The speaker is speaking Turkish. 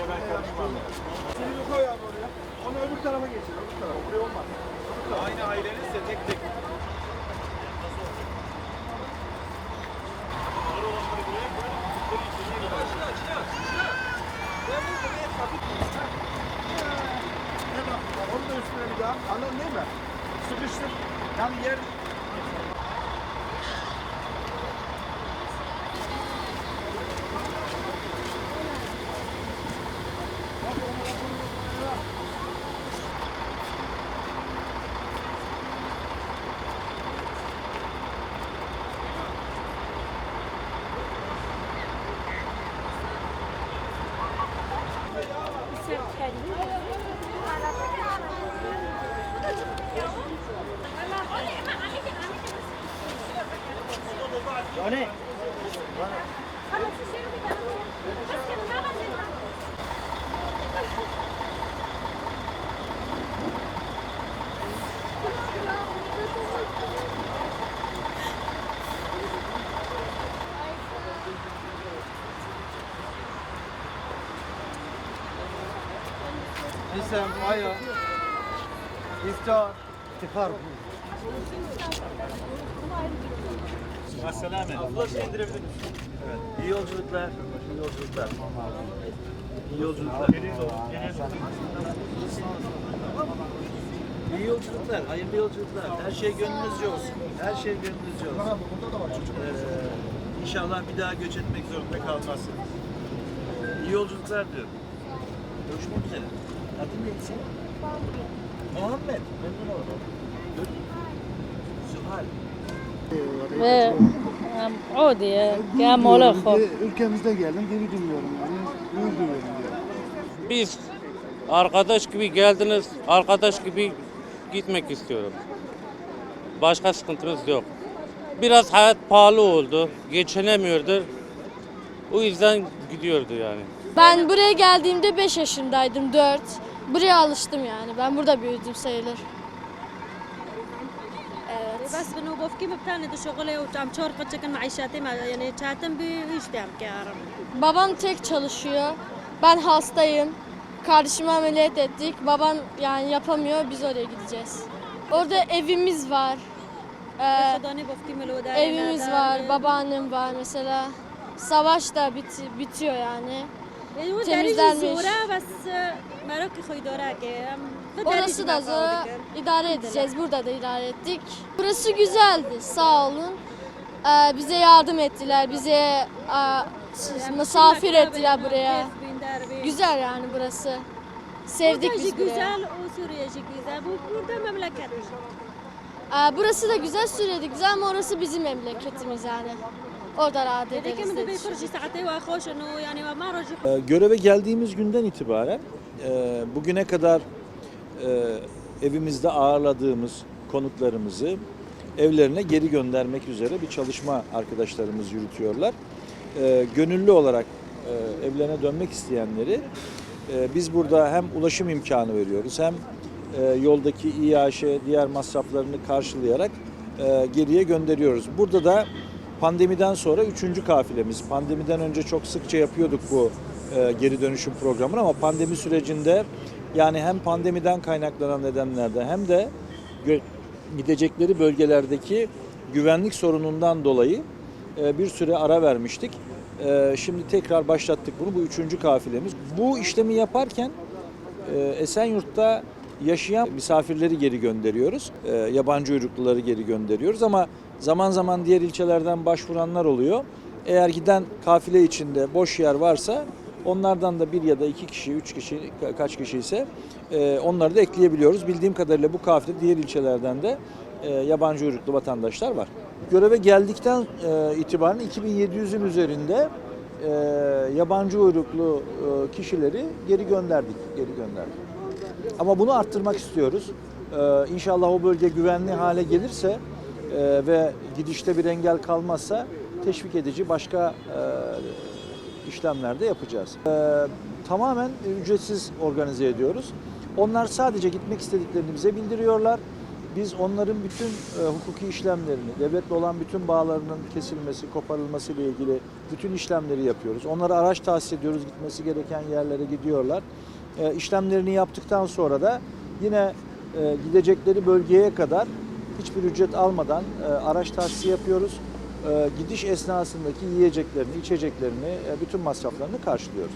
Şimdi koy abi oraya. Onu öbür tarafa geçir. Öbür tarafa. Buraya olmaz. Aynı ailenizse tek tek. Onu da üstüne bir daha. Anladın değil mi? Sıkıştır. Tam yer Lisem, aya. İftar. İftar. Asselame. Allah şey indirebilir Evet. İyi yolculuklar. İyi yolculuklar. İyi yolculuklar. İyi yolculuklar, hayırlı yolculuklar. Her şey gönlünüzce olsun. Her şey gönlünüzce olsun. Burada da var çocuk. Ee, inşallah bir daha göç etmek zorunda kalmazsınız. İyi yolculuklar diyorum. Görüşmek üzere. Adın neydi senin? Muhammed. Memnun oldum. Zuhal. Ve o diye. Ya mola Ülkemizde geldim geri dönüyorum yani. Gurur duyuyorum yani. Biz arkadaş gibi geldiniz. Arkadaş gibi gitmek istiyorum. Başka sıkıntımız yok. Biraz hayat pahalı oldu. Geçinemiyordu. O yüzden gidiyordu yani. Ben buraya geldiğimde 5 yaşındaydım, 4. Buraya alıştım yani. Ben burada büyüdüm sayılır. Evet. بس انه بوفكي مبتاني دو شغله وعم شورقة كان معيشاتي مع يعني شاتم بيشتم كارم Babam tek çalışıyor. Ben hastayım. Kardeşimi ameliyat ettik. Babam yani yapamıyor. Biz oraya gideceğiz. Orada evimiz var. Ee, خداني بوفكي ملودا evimiz var. Babaannem var mesela. Savaş da biti- bitiyor yani. يعني هو temizlenmiş. Orası da zor. İdare edeceğiz. Burada da idare ettik. Burası güzeldi. Sağ olun. Ee, bize yardım ettiler. Bize e, a, misafir ettiler buraya. Güzel yani burası. Sevdik biz buraya. güzel, o Suriyeci güzel. Bu burada memleket. Ee, burası da güzel, Suriye'de güzel ama orası bizim memleketimiz yani. Orada rahat ederiz. Ee, göreve geldiğimiz günden itibaren e, bugüne kadar e, evimizde ağırladığımız konuklarımızı evlerine geri göndermek üzere bir çalışma arkadaşlarımız yürütüyorlar. E, Gönüllü olarak e, evlerine dönmek isteyenleri e, biz burada hem ulaşım imkanı veriyoruz hem e, yoldaki İAŞ diğer masraflarını karşılayarak e, geriye gönderiyoruz. Burada da pandemiden sonra üçüncü kafilemiz. Pandemiden önce çok sıkça yapıyorduk bu e, geri dönüşüm programını ama pandemi sürecinde yani hem pandemiden kaynaklanan nedenlerden hem de gidecekleri bölgelerdeki güvenlik sorunundan dolayı e, bir süre ara vermiştik. E, Şimdi tekrar başlattık bunu. Bu üçüncü kafilemiz. Bu işlemi yaparken e, Esenyurt'ta yaşayan misafirleri geri gönderiyoruz. Yabancı uyrukluları geri gönderiyoruz ama zaman zaman diğer ilçelerden başvuranlar oluyor. Eğer giden kafile içinde boş yer varsa onlardan da bir ya da iki kişi, üç kişi, ka- kaç kişi ise e, onları da ekleyebiliyoruz. Bildiğim kadarıyla bu kafile diğer ilçelerden de e, yabancı uyruklu vatandaşlar var. Göreve geldikten e, itibaren 2700'ün üzerinde e, yabancı uyruklu e, kişileri geri gönderdik, geri gönderdik. Ama bunu arttırmak istiyoruz. Ee, inşallah o bölge güvenli hale gelirse e, ve gidişte bir engel kalmazsa teşvik edici başka e, işlemler de yapacağız. Ee, tamamen ücretsiz organize ediyoruz. Onlar sadece gitmek istediklerini bize bildiriyorlar. biz onların bütün e, hukuki işlemlerini, devletle olan bütün bağlarının kesilmesi, koparılması ile ilgili bütün işlemleri yapıyoruz. Onlara araç tahsis ediyoruz, gitmesi gereken yerlere gidiyorlar. E, işlemlerini yaptıktan sonra da yine e, gidecekleri bölgeye kadar hiçbir ücret almadan e, araç tahsisi yapıyoruz. E, gidiş esnasındaki yiyeceklerini, içeceklerini, e, bütün masraflarını karşılıyoruz.